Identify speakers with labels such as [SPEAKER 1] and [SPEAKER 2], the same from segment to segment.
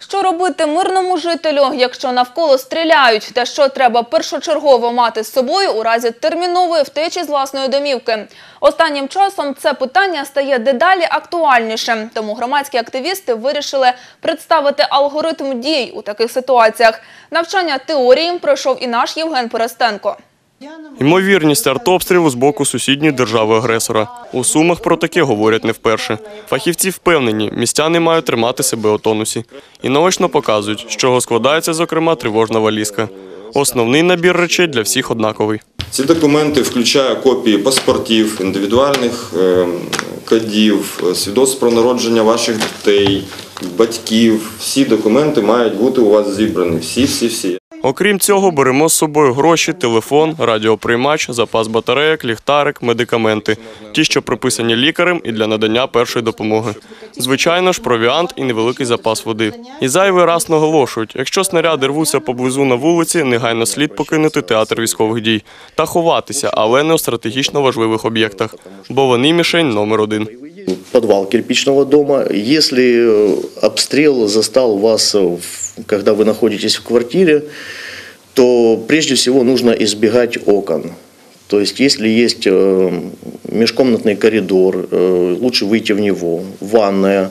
[SPEAKER 1] Що робити мирному жителю, якщо навколо стріляють? Та що треба першочергово мати з собою у разі термінової втечі з власної домівки? Останнім часом це питання стає дедалі актуальнішим. Тому громадські активісти вирішили представити алгоритм дій у таких ситуаціях. Навчання теорії пройшов і наш Євген Перестенко.
[SPEAKER 2] Ймовірність артобстрілу з боку сусідньої держави-агресора. У Сумах про таке говорять не вперше. Фахівці впевнені, містяни мають тримати себе у тонусі. І наочно показують, з чого складається, зокрема, тривожна валізка. Основний набір речей для всіх однаковий.
[SPEAKER 3] Ці документи включають копії паспортів, індивідуальних е, кодів, е, свідоцтв про народження ваших дітей, батьків. Всі документи мають бути у вас зібрані. Всі, всі, всі.
[SPEAKER 2] Окрім цього, беремо з собою гроші, телефон, радіоприймач, запас батарейок, ліхтарик, медикаменти. Ті, що прописані лікарем і для надання першої допомоги. Звичайно ж, провіант і невеликий запас води. І зайвий раз наголошують, якщо снаряди рвуться поблизу на вулиці, негайно слід покинути театр військових дій та ховатися, але не у стратегічно важливих об'єктах, бо вони мішень номер один.
[SPEAKER 4] подвал кирпичного дома. Если э, обстрел застал вас, в- когда вы находитесь в квартире, то прежде всего нужно избегать окон. То есть, если есть э, межкомнатный коридор, э, лучше выйти в него, ванная.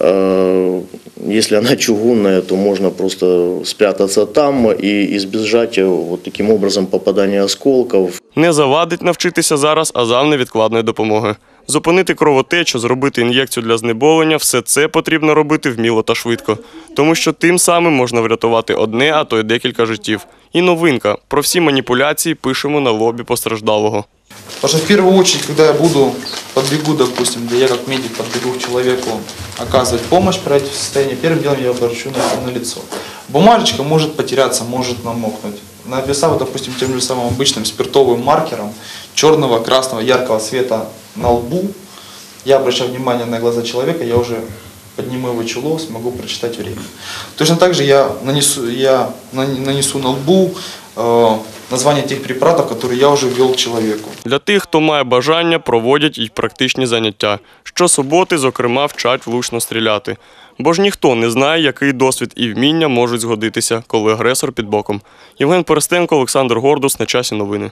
[SPEAKER 4] Э, Если она чугунная, то можно просто спрятаться там и избежать э, вот таким образом попадания осколков.
[SPEAKER 2] Не завадить навчитися зараз азам невідкладної допомоги. Зупинити кровотечу, зробити ін'єкцію для знеболення – все це потрібно робити вміло та швидко. Тому що тим самим можна врятувати одне, а то й декілька життів. І новинка. Про всі маніпуляції пишемо на лобі постраждалого.
[SPEAKER 5] Потому что в первую очередь, когда я буду, подбегу, допустим, да я как медик подбегу к человеку оказывать помощь при этих состоянии, первым делом я обращу на, на лицо. Бумажечка может потеряться, может намокнуть. Написав, допустим, тем же самым обычным спиртовым маркером черного, красного, яркого цвета на лбу, я обращаю внимание на глаза человека, я уже подниму его чело, смогу прочитать время. Точно так же я нанесу, я нан- нанесу на лбу э, название тех препаратов, которые я уже ввел человеку.
[SPEAKER 2] Для тих, хто має бажання, проводять і практичні заняття. Щосуботи, зокрема, вчать влучно стріляти. Бо ж ніхто не знає, який досвід і вміння можуть згодитися, коли агресор під боком. Євген Перестенко, Олександр Гордус. На часі новини.